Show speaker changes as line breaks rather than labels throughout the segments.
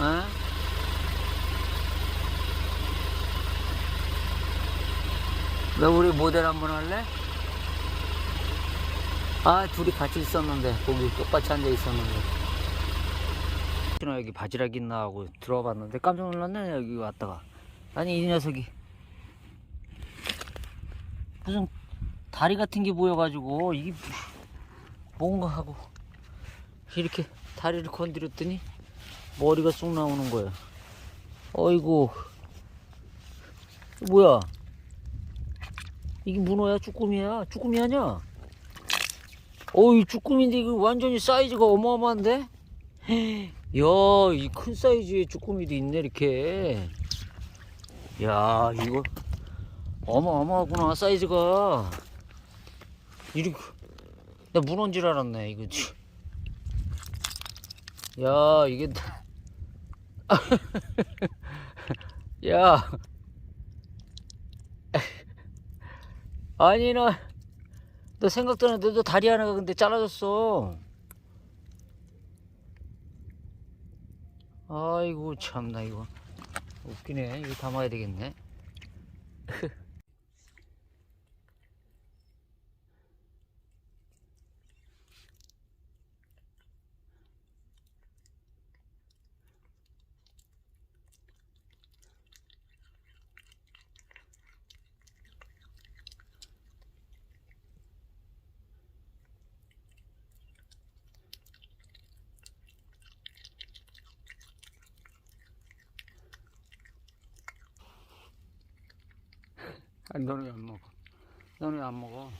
어? 왜 우리 모델 한번 할래? 아 둘이 같이 있었는데 거기 똑같이 앉아 있었는데 나 여기 바지락 있나 하고 들어봤는데 깜짝 놀랐네 여기 왔다가 아니 이 녀석이 무슨 다리 같은 게 보여가지고 이게 뭔가 하고 이렇게 다리를 건드렸더니 머리가 쑥 나오는 거야. 어이구 뭐야? 이게 문어야 쭈꾸미야? 쭈꾸미 아니야? 어이 쭈꾸미인데 이거 완전히 사이즈가 어마어마한데? 야 이 큰 사이즈의 쭈꾸미도 있네 이렇게. 야 이거 어마어마하구나 사이즈가. 이렇게 나 문어인 줄 알았네 이거. 치. 야 이게 다- 야. 아니 나너 생각도 안 했는데 너 다리 하나가 근데 잘라졌어. 아이고 참나 이거. 웃기네. 이거 담아야 되겠네 아니 너는 왜 안 먹어? 너는 왜 안 먹어?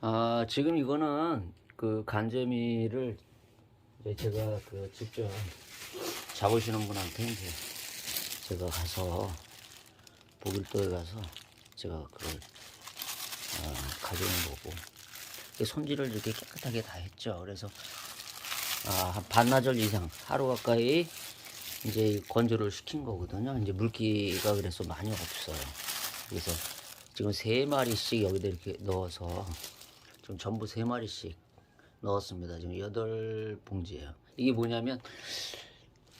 아 지금 이거는 그 간재미를 이제 제가 그 직접 잡으시는 분한테 이제 제가 가서 보길도에 가서 제가 그걸 어, 가져온 거고. 손질을 이렇게 깨끗하게 다 했죠. 그래서 아, 한 반나절 이상 하루 가까이 이제 건조를 시킨 거거든요. 이제 물기가 그래서 많이 없어요. 그래서 지금 세 마리씩 여기다 이렇게 넣어서 지금 전부 세 마리씩 넣었습니다. 지금 여덟 봉지예요. 이게 뭐냐면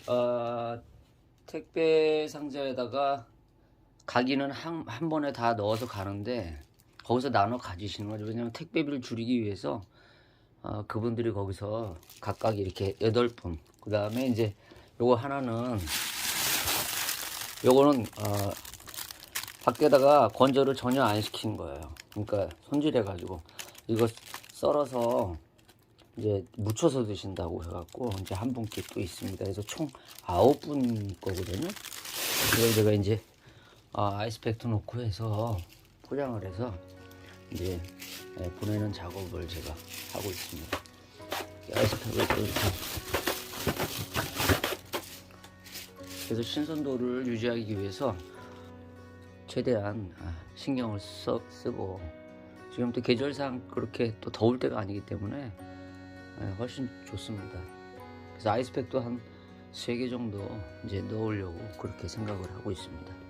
어, 택배 상자에다가 가기는 한, 한 번에 다 넣어서 가는데 거기서 나눠 가지시는 거죠. 왜냐면 택배비를 줄이기 위해서 어, 그분들이 거기서 각각 이렇게 여덟 분. 그 다음에 이제 요거 하나는 요거는 어, 밖에다가 건조를 전혀 안 시킨 거예요. 그러니까 손질해 가지고 이거 썰어서 이제 묻혀서 드신다고 해갖고 이제 한 분께 또 있습니다. 그래서 총 아홉 분 거거든요. 그래서 제가 이제 아, 아이스팩도 놓고 해서 포장을 해서 이제 예, 보내는 작업을 제가 하고 있습니다. 이렇게 그래서 신선도를 유지하기 위해서 최대한 아, 신경을 써, 쓰고 지금 또 계절상 그렇게 또 더울 때가 아니기 때문에 예, 훨씬 좋습니다. 그래서 아이스팩도 한세개 정도 이제 넣으려고 그렇게 생각을 하고 있습니다.